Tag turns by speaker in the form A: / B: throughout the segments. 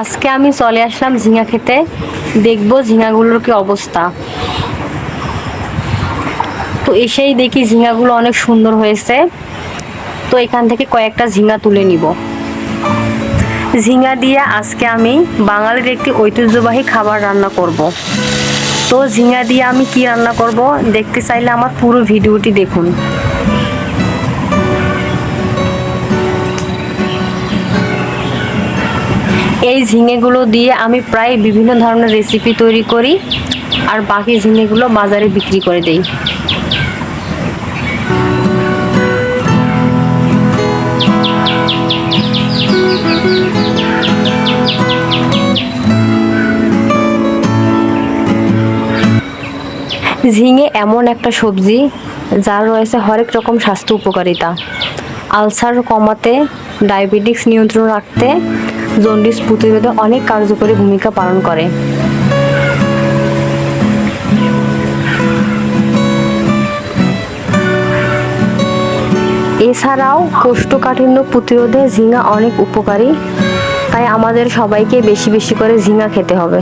A: আজকে আমি চলে আসলাম ঝিঙা খেতে। দেখব ঝিঙাগুলোর কি অবস্থা। তো এসেই দেখি ঝিঙাগুলো অনেক সুন্দর হয়েছে। তো এখান থেকে কয়েকটা ঝিঙা তুলে নিব। ঝিঙা দিয়ে আজকে আমি বাঙালির একটি ঐতিহ্যবাহী খাবার রান্না করব। তো ঝিঙা দিয়ে আমি কি রান্না করব, দেখতে চাইলে আমার পুরো ভিডিওটি দেখুন। এই ঝিঙেগুলো দিয়ে আমি প্রায় বিভিন্ন ধরনের রেসিপি তৈরি করি আর বাকি ঝিঙেগুলো বাজারে বিক্রি করে দেই। ঝিঙে এমন একটা সবজি, যার রয়েছে হরেক রকম স্বাস্থ্য উপকারিতা। আলসার কমাতে, ডায়াবেটিক্স নিয়ন্ত্রণ রাখতে জন্ডিস প্রতিরোধে অনেক কার্যকরী ভূমিকা পালন করে। এছাড়াও কোষ্ঠকাঠিন্য প্রতিরোধে ঝিঙা অনেক উপকারী, তাই আমাদের সবাইকে বেশি বেশি করে ঝিঙা খেতে হবে।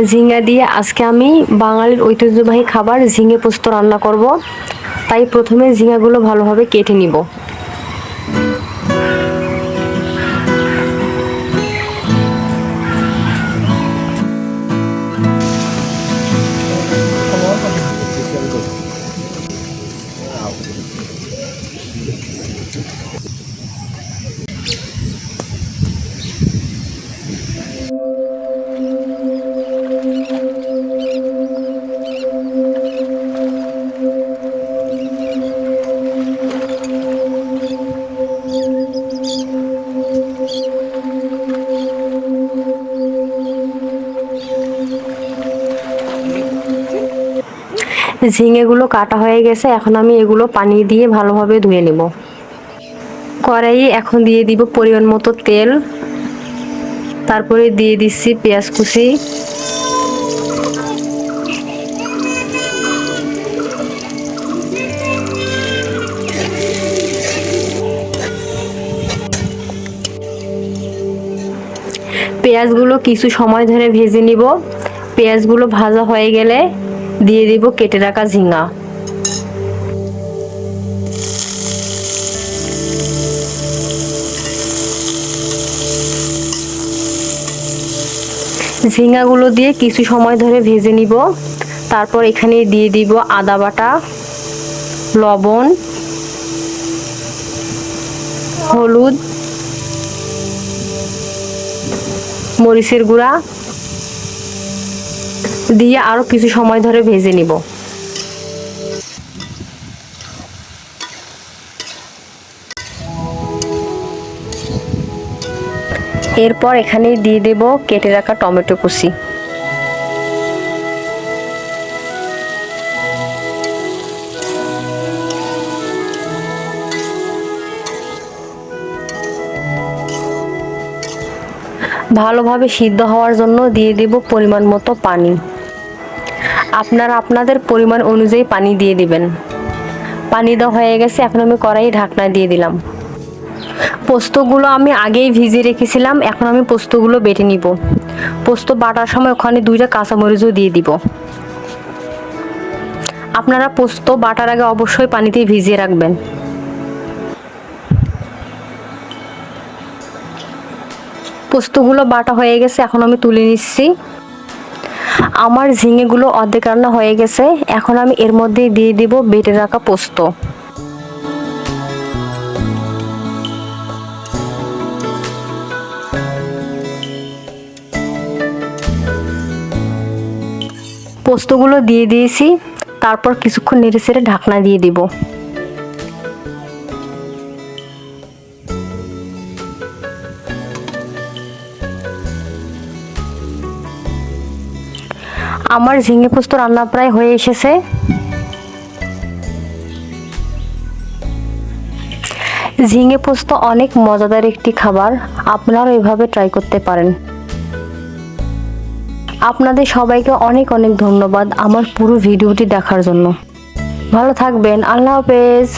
A: ঝিঙা দিয়ে আজকে আমি বাঙালির ঐতিহ্যবাহী খাবার ঝিঙে পোস্ত রান্না করব। তাই প্রথমে ঝিঙাগুলো ভালোভাবে কেটে নিব। ঝিঙেগুলো কাটা হয়ে গেছে, এখন আমি এগুলো পানি দিয়ে ভালোভাবে ধুয়ে নেব। কড়াইয়ে এখন দিয়ে দিব পরিমাণ মতো তেল, তারপরে দিয়ে দিচ্ছি পেঁয়াজ কুচি। পেঁয়াজগুলো কিছু সময় ধরে ভেজে নিব। পেঁয়াজগুলো ভাজা হয়ে গেলে দিয়ে দিব কেটে রাখা ঝিঙা। ঝিঙাগুলো দিয়ে কিছু সময় ধরে ভেজে নিব। তারপর এখানে দিয়ে দিব আদা বাটা, লবণ, হলুদ, মরিচের গুঁড়া দিয়ে আরও কিছু সময় ধরে ভেজে নিব। এরপর এখানে দিয়ে দেব কেটে রাখা টমেটো কুচি। ভালোভাবে সিদ্ধ হওয়ার জন্য দিয়ে দেব পরিমাণ মতো পানি। আপনারা আপনাদের পরিমাণ অনুযায়ী পানি দিয়ে দিবেন। পানি দেওয়া হয়ে গেছে, এখন আমি কড়াই ঢাকনা দিয়ে দিলাম। পোস্তগুলো আমি আগেই ভিজিয়ে রেখেছিলাম, এখন আমি পোস্তগুলো বেটে নিব। পোস্ত বাটার সময় ওখানে দুইটা কাঁচামরিচও দিয়ে দিব। আপনারা পোস্ত বাটার আগে অবশ্যই পানিতে ভিজিয়ে রাখবেন। পোস্তগুলো বাটা হয়ে গেছে, এখন আমি তুলে নিচ্ছি। আমার ঝিঙেগুলো অর্ধেক রান্না হয়ে গেছে। এখন আমি এর মধ্যে দিয়ে দিব বেটে রাখা পোস্ত। পোস্তগুলো দিয়ে দিয়েছি। তারপর কিছুক্ষণ নেড়ে ছেড়ে ঢাকনা দিয়ে দিব। আমার ঝিঙে পোস্ত রান্না প্রায় হয়ে এসেছে। ঝিঙে পোস্ত অনেক মজাদার একটি খাবার। আপনারাও এভাবে ট্রাই করতে পারেন। আপনাদের সবাইকে অনেক অনেক ধন্যবাদ আমার পুরো ভিডিওটি দেখার জন্য। ভালো থাকবেন, আল্লাহ হাফেজ।